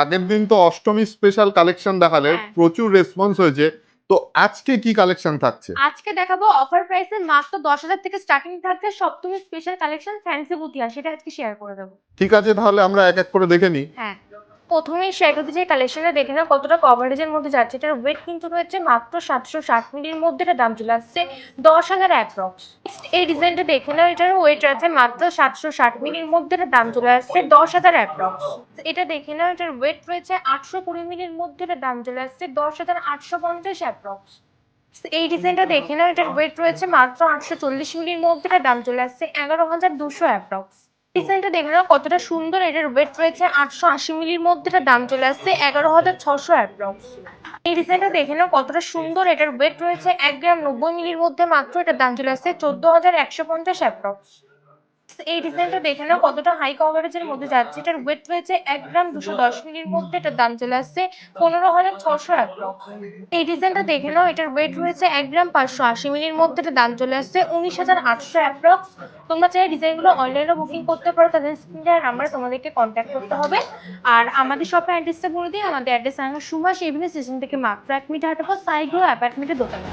আগের দিন তো অষ্টমী স্পেশাল কালেকশন দেখালে হ্যাঁ। প্রচুর রেসপন্স হয়েছে। তো আজকে কি কালেকশন থাকছে? আজকে দেখাবো অফার প্রাইসে মাত্র দশ হাজার থেকে স্টার্টিং থাকছে সপ্তমী স্পেশাল কালেকশন ফ্যান্সি আর সেটা আজকে শেয়ার করে দেবো। ঠিক আছে তাহলে আমরা এক এক করে দেখে নিই। হ্যাঁ। শেয়ার করতে যে কালেকশনটা দেখে নাও, কতটা কভারেজের মধ্যে যাচ্ছে। এটার ওয়েট কিন্তু রয়েছে মাত্র সাতশো ষাট মিলির মধ্যে এটা দাম চলে আসছে দশ হাজার অ্যাপ্রক্স এই ডিজাইনটা দেখে নাও, এটার ওয়েট আছে মাত্র সাতশো ষাট মিলির মধ্যে এটা দাম চলে আসছে দশ হাজার অ্যাপ্রক্স এটা দেখে নাও, এটার ওয়েট রয়েছে আটশো কুড়ি মিলির মধ্যে এটা দাম চলে আসছে দশ হাজার আটশো পঞ্চাশ অ্যাপ্রক্স এই ডিজাইনটা দেখে নাও, এটার ওয়েট রয়েছে মাত্র আটশো চল্লিশ মিলির মধ্যে এটা দাম চলে আসছে এগারো হাজার দুশো অ্যাপ্রক্স ডিজাইনটা দেখে নাও কতটা সুন্দর এটার ওয়েট রয়েছে আটশো আশি মিলির মধ্যে এটা দাম চলে আসছে এগারো হাজার ছশো অ্যাপ্রক্স এই ডিজাইনটা দেখে নাও কতটা সুন্দর এটার ওয়েট রয়েছে এক গ্রাম নব্বই মিলির মধ্যে মাত্র এটার দাম চলে আসছে চোদ্দ হাজার একশো পঞ্চাশ অ্যাপ্রক্স এই ডিজাইনটা দেখে নাও, কতটা হাই কভারেজের মধ্যে যাচ্ছে। এটার ওয়েট রয়েছে এক গ্রাম দুশো দশ মিলির মধ্যে, এটার দাম চলে আসছে পনেরো হাজার ছশো অ্যাপ্রক্স এই ডিজাইনটা দেখে নাও, এটার ওয়েট রয়েছে এক গ্রাম পাঁচশো আশি মিলির মধ্যে, এটার দাম চলে আসছে উনিশ হাজার আটশো অ্যাপ্রক্স তোমরা চাই ডিজাইনগুলো অনলাইনে বুকিং করতে পারো, তাদের স্ক্রিনে নাম্বারে তোমাদেরকে কন্ট্যাক্ট করতে হবে। আর আমাদের শপের অ্যাড্রেসটা বলে দিই, আমাদের অ্যাড্রেস আমি সুভাষ এভিনিউ স্টেশন থেকে মাত্র এক মিনিট হাঁটাবো, সাইগ্রো অ্যাপার্টমেন্টের দোকানে।